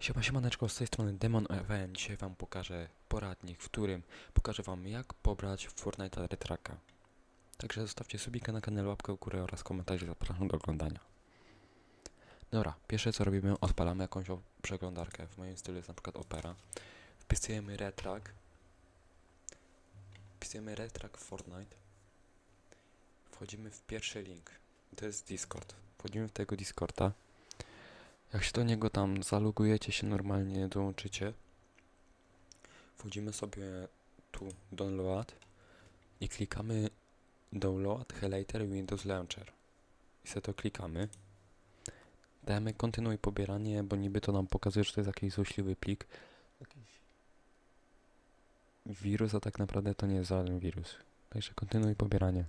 Siema siemaneczko, z tej strony Demon EWN. Dzisiaj wam pokażę poradnik, w którym pokażę wam jak pobrać Fortnite'a Retraka. Także zostawcie subika na kanale, łapkę w górę oraz komentarze, zapraszam do oglądania. Dobra, pierwsze co robimy, odpalamy jakąś przeglądarkę, w moim stylu jest na przykład Opera. Wpisujemy Retrak. Wpisujemy Retrak w Fortnite. Wchodzimy w pierwszy link, to jest Discord. Wchodzimy w tego Discorda. Jak się do niego tam zalogujecie się normalnie, dołączycie. Wchodzimy sobie tu download i klikamy download highlighter Windows Launcher. I sobie to klikamy. Dajemy kontynuuj pobieranie, bo niby to nam pokazuje, że to jest jakiś złośliwy plik. Jakiś wirus, a tak naprawdę to nie jest żaden wirus. Także kontynuuj pobieranie.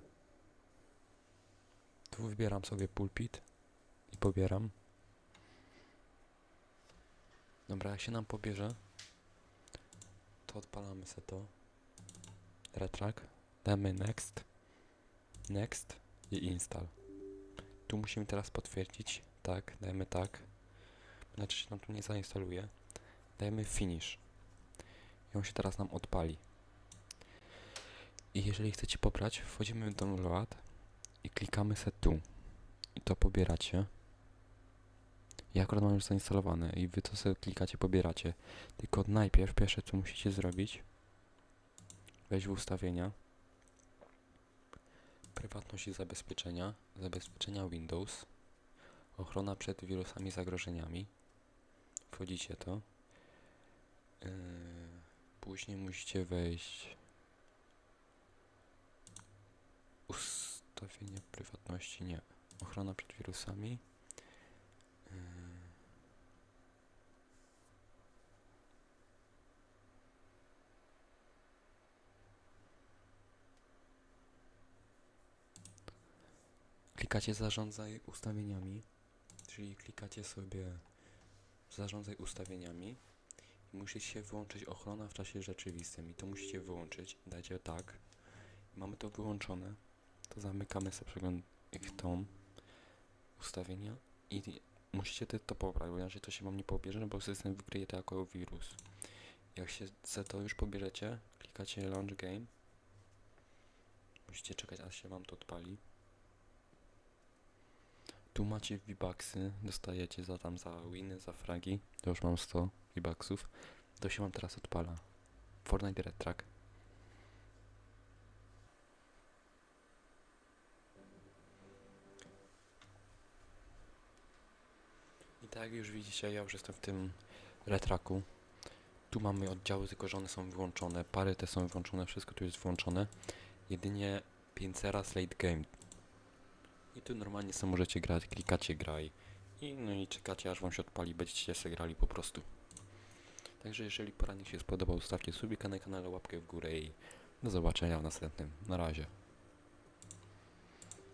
Tu wybieram sobie pulpit i pobieram. Dobra, jak się nam pobierze, to odpalamy sobie to. Retrack. Damy next. Next i install. Tu musimy teraz potwierdzić. Tak, dajemy tak. Znaczy się nam tu nie zainstaluje. Dajemy finish. I on się teraz nam odpali. I jeżeli chcecie pobrać, wchodzimy w download i klikamy se tu. I to pobieracie. Ja akurat mam już zainstalowane i wy to sobie klikacie, pobieracie. Tylko najpierw pierwsze co musicie zrobić, wejść w ustawienia, prywatność i zabezpieczenia, zabezpieczenia Windows, ochrona przed wirusami i zagrożeniami. Wchodzicie to. Yy, później musicie wejść ustawienie prywatności, nie. Ochrona przed wirusami. Yy. Klikacie zarządzaj ustawieniami, czyli klikacie sobie zarządzaj ustawieniami i musi się wyłączyć ochrona w czasie rzeczywistym i to musicie wyłączyć. Dajcie tak. Mamy to wyłączone. To zamykamy sobie przegląd tą ustawienia i musicie to pobrać, bo inaczej to się wam nie pobierze, bo system wykryje to jako wirus. Jak się za to już pobierzecie, klikacie launch game. Musicie czekać aż się wam to odpali. Tu macie V-Bucksy, dostajecie za tam za winy, za fragi. To już mam 100 V-Bucksów. To się wam teraz odpala. Fortnite Red Track. I tak już widzicie, ja już jestem w tym retraku. Tu mamy oddziały, tylko że one są wyłączone. Pary te są wyłączone, wszystko tu jest wyłączone. Jedynie Pincera Slate Game. I tu normalnie sobie możecie grać, klikacie graj. I no i czekacie aż wam się odpali, będziecie sobie grali po prostu. Także jeżeli poradnik się spodobał, stawcie subika na kanale, łapkę w górę i do zobaczenia w następnym. Na razie.